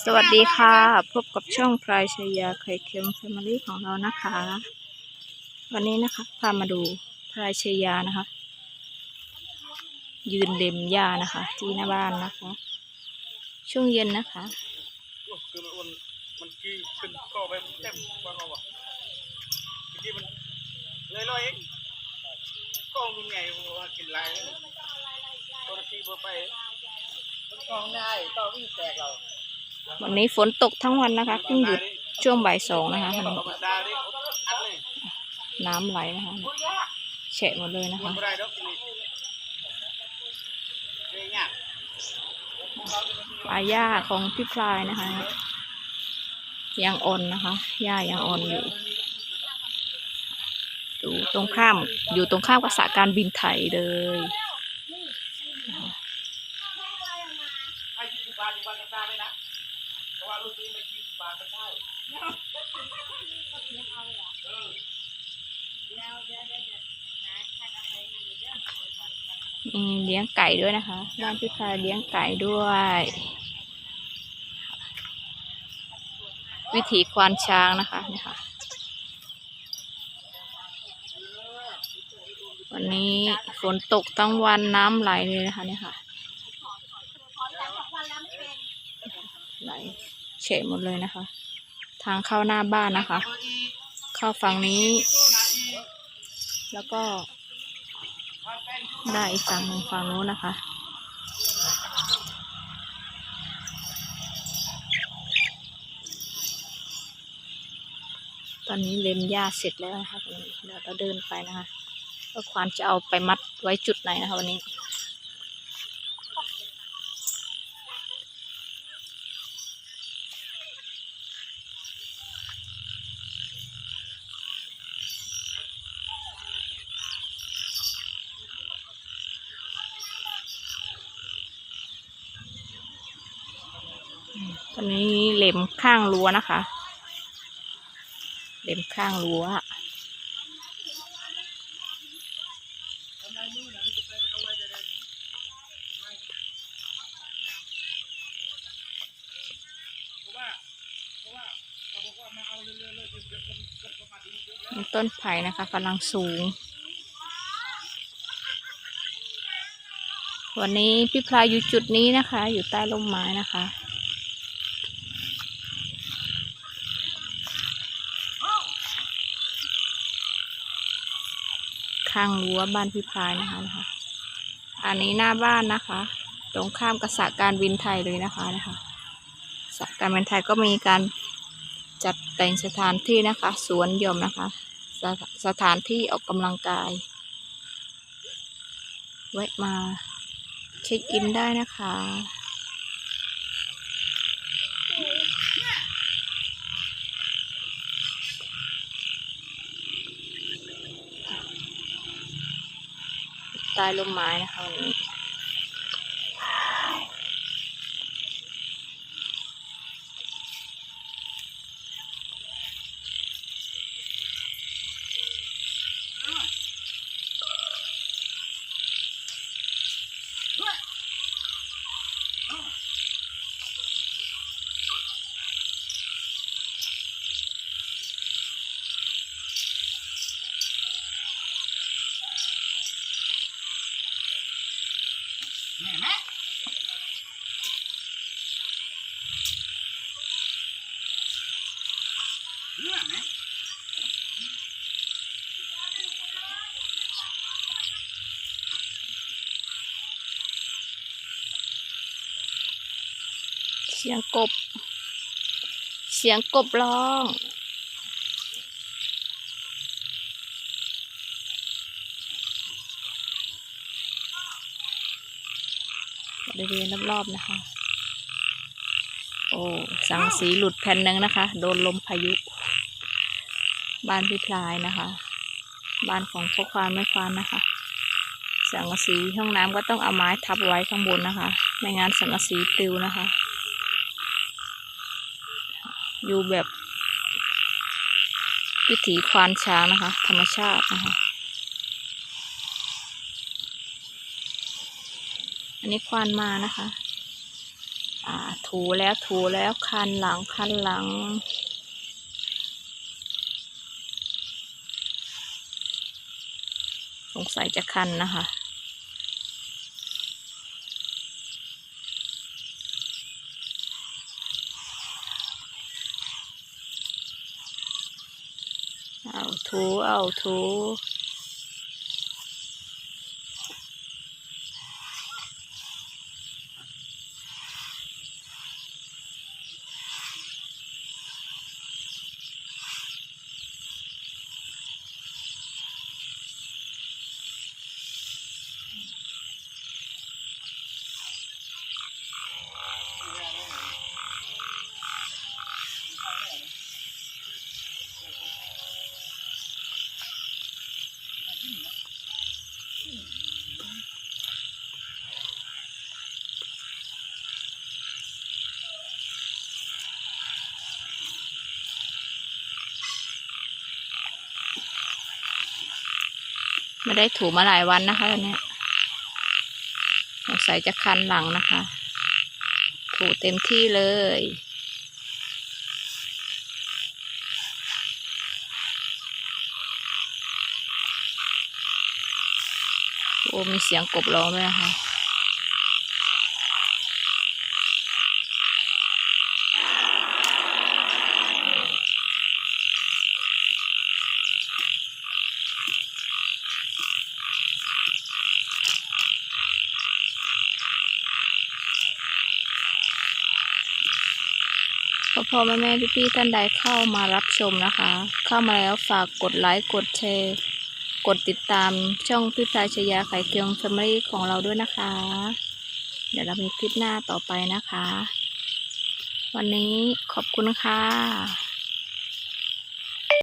สวัสดีค่ะ พบกับช่องพรายชยาไข่เค็มแฟมิลี่ของเรานะคะ วันนี้นะคะพามาดูพรายชยานะคะ ยืนเล็มหญ้านะคะ ที่หน้าบ้านนะคะ ช่วงเย็นนะคะคือมันมันมันกี้ขึ้นก็ไปเต็มบ้านเราอะเมื่อกี้มันเลยลอยเองกล้องเป็นไงว่ากินลายตัวที่บ่ไปมันกล้องได้ก็วิ่งแตกเรา วันนี้ฝนตกทั้งวันนะคะเพิ่งหยุดช่วงบ่ายสองนะคะธรรมดาดิอัดเลยน้ำไหลนะคะแฉะหมดเลยนะคะปลาหญ้าของพี่พลายนะคะยังอ่อนนะคะหญ้ายังอ่อนอยู่อยู่ตรงข้ามอยู่ตรงข้ามกับสระการบินไทยเลย ให้ยี่สิบบาทยี่สิบบาทกลางเลยนะเพราะว่าลูกนี้มันยี่สิบบาทไม่ได้ มีเลี้ยงไก่ด้วยนะคะบ้านพี่พาเลี้ยงไก่ด้วย วิถีควานช้างนะคะนี่ค่ะ วันนี้ฝนตกทั้งวันน้ำไหลเลยนะคะเนี่ยค่ะไหลเฉะหมดเลยนะคะ ทางเข้าหน้าบ้านนะคะ เข้าฝั่งนี้ แล้วก็ได้อีกฝั่งหนึ่งฝั่งนู้นนะคะ ตอนนี้เล็มหญ้าเสร็จแล้วนะคะตรงนี้เดี๋ยวเราเดินไปนะคะว่าควานจะเอาไปมัดไว้จุดไหนนะคะวันนี้ ตอนนี้เล็มข้างรั้วนะคะเล็มข้างรั้วต้นไผ่นะคะกำลังสูง วันนี้พี่พลายอยู่จุดนี้นะคะ อยู่ใต้ร่มไม้นะคะ ข้างรั้วบ้านพี่พายนะคะนะคะ อันนี้หน้าบ้านนะคะ ตรงข้ามกับสะการบินไทยเลยนะคะนะคะสระการบินไทยก็มีการจัดแต่งสถานที่นะคะ สวนหย่อมนะคะสถสถานที่ออกกำลังกายแวะมาเช็คอินได้นะคะ ใต้ร่มไม้นะคะวันนี้ เสียงกบ เสียงกบร้อง บริเวณรอบๆนะคะ โอ้สังสีหลุดแผ่นหนึ่งนะคะ โดนลมพายุ บ้านพี่พลายนะคะ บ้านของพ่อควานแม่ควานนะคะ สังกะสีห้องน้ำก็ต้องเอาไม้ทับไว้ข้างบนนะคะ ไม่งั้นสังกะสีปลิวนะคะ อยู่แบบวิถีควานช้างนะคะ ธรรมชาตินะคะ อันนี้ควานมานะคะ อ่า ถูแล้วถูแล้วคันหลังคันหลัง สงสัยจะคันนะคะเอาถูเอาถู ไม่ได้ถูมาหลายวันนะคะตอนนี้สงสัยจะคันหลังนะคะ ถูเต็มที่เลยโอ้มีเสียงกบร้องด้วยนะคะ พ่อพ่อแม่แม่พี่พี่ท่านใดเข้ามารับชมนะคะ เข้ามาแล้วฝากกดไลค์กดแชร์ กดติดตามช่องพี่พลายชยาไข่เคียงแฟมิลี่ของเราด้วยนะคะ เดี๋ยวเรามีคลิปหน้าต่อไปนะคะ วันนี้ขอบคุณค่ะ